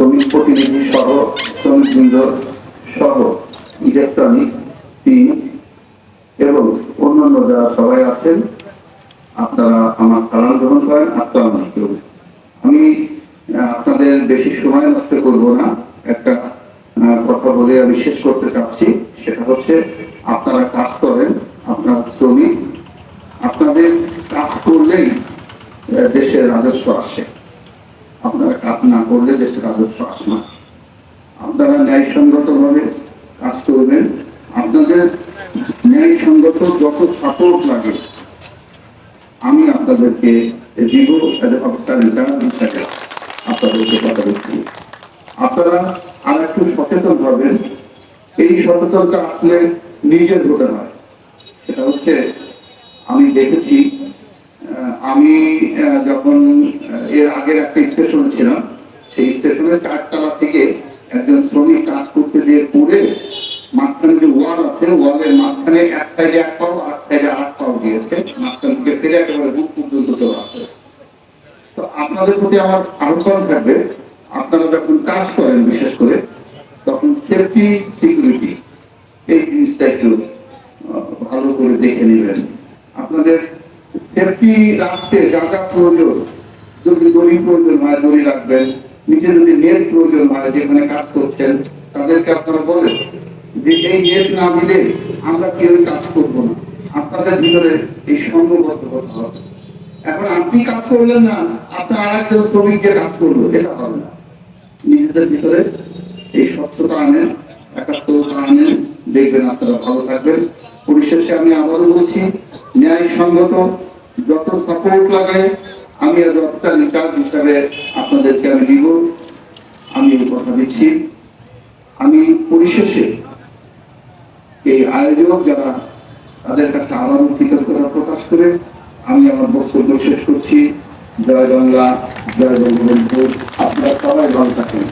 শ্রমিক প্রতিনিধি সহ শ্রমিকবৃন্দ সহ ইলেকট্রনিক টিম এবং অন্যান্য যারা সবাই আছেন, আপনারা আমার সালাম গ্রহণ করেন, আসসালাম আমি আপনাদের বেশি সময় নষ্ট করব না, একটা কথা বলে আমি শেষ করতে চাচ্ছি, সেটা হচ্ছে আপনারা কাজ করেন, আপনারা শ্রমিক, আপনাদের কাজ করলেই দেশের রাজস্ব আসে। আপনারা কাজ না করলে দেশের আসে না। আপনারা ন্যায়সঙ্গত ভাবে কাজ করবেন। আপনাদের ন্যায়সঙ্গত যত সাপোর্ট লাগে, আমি আপনাদেরকে আপনাদেরকে কথা বলছি। আপনারা আর একটু সচেতন হবেন। এই সচেতনটা আসলে নিজের হতে হয়। সেটা হচ্ছে, আমি দেখেছি আমি যখন এর আগের একটা স্টেশন ছিলাম সেই স্টেশনের চারতলা থেকে একজন শ্রমিক কাজ করতে দিয়ে পড়ে মাঝখানে যে ওয়াল আছে ওয়ালের মাঝখানে এক সাইডে এক পাও, আর সাইডে আট পাও দিয়েছে মাঝখান থেকে ফিরে একেবারে বুক পর্যন্ত কেউ আছে তো আপনাদের প্রতি আমার আহ্বান থাকবে, আপনারা যখন কাজ করেন বিশেষ করে, তখন সেফটি সিকিউরিটি এই জিনিসটা একটু ভালো করে দেখে নেবেন। আপনাদের সেফটি রাখতে যা যা প্রয়োজন যদি দড়ি প্রয়োজন হয় দড়ি রাখবেন নিচে যদি নেট প্রয়োজন হয় যেখানে কাজ করছেন, তাদেরকে আপনারা বলেন যে এই নেট না দিলে আমরা কেউ কাজ করব না। আপনাদের ভিতরে এই সংঘবদ্ধ হতে হবে। এখন আপনি কাজ করলেন না আপনার আর একজন শ্রমিক যে কাজ করল, এটা হবে না। নিজেদের ভিতরে এই স্বচ্ছতা আনেন, একাত্মতা আনেন, দেখবেন আপনারা ভালো থাকবেন। পরিশেষে আমি আবারও বলছি ন্যায়সঙ্গত যত সাপোর্ট লাগে আমি আজ অফিসার ইনচার্জ হিসাবে আপনাদেরকে আমি দিব। আমি এই কথা দিচ্ছি। আমি পরিশেষে এই আয়োজক যারা তাদের কাছে আবারও কৃতজ্ঞতা প্রকাশ করে আমি আমার বক্তব্য শেষ করছি। জয় গঙ্গা জয় বঙ্গবন্ধু। আপনারা সবাই ভালো থাকেন।